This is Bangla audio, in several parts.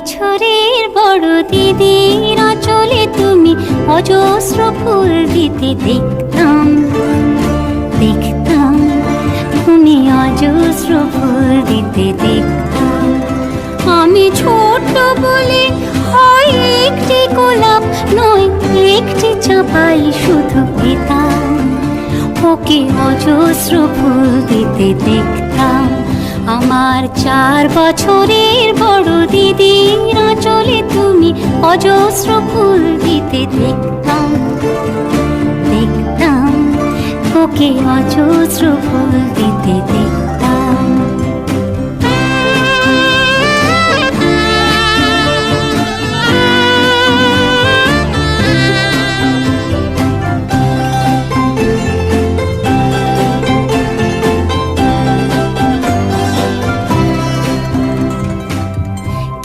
বছরের বড় দিদির চলে তুমি অজস্র ফুল দিতে দেখতাম দেখতাম। তুমি অজস্র ফুল দিতে দেখতাম। আমি ছোট বলে হয় একটি গোলাপ, নয় একটি চাপাই শুধু পেতাম। ওকে অজস্র ফুল দিতে দেখতাম। আমার চার বছরের বড় দিদির চলে তুমি অজস্র ফুল দিতে দেখতাম দেখতাম ওকে অজস্র ফুল দিতে দেখতাম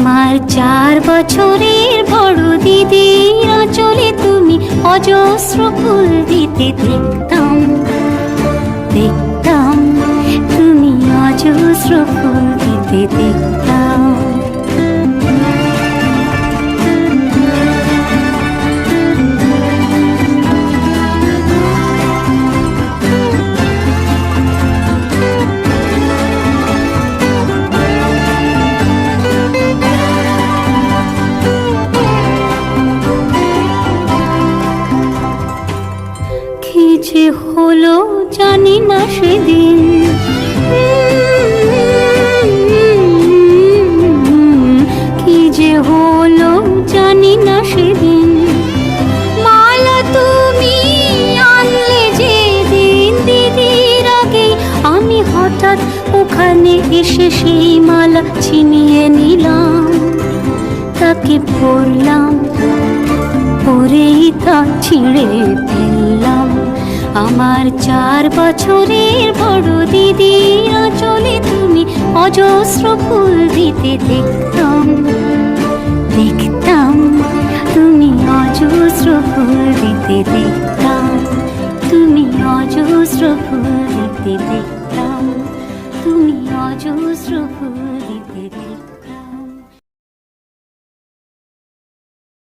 আমার চার বছরের বড় দিদির চলে তুমি অজস্র ফুল দিতে দেখতাম। হলো জানি না সেদিন। কি যে হলো জানি না সেদিন। দিন দিদির আগে আমি হঠাৎ ওখানে এসে সেই মালা ছিনিয়ে নিলাম। তাকে পড়লাম পরেই তা ছিঁড়ে ফেললাম। আমার চার বছরের বড় দিদি চলে তুমি অজস্র ফুল দিতে দেখতাম। দেখতাম তুমি অজস্র ফুল দিতে দেখতাম। তুমি অজস্র ফুল দিতে দেখতাম। তুমি অজস্র ফুল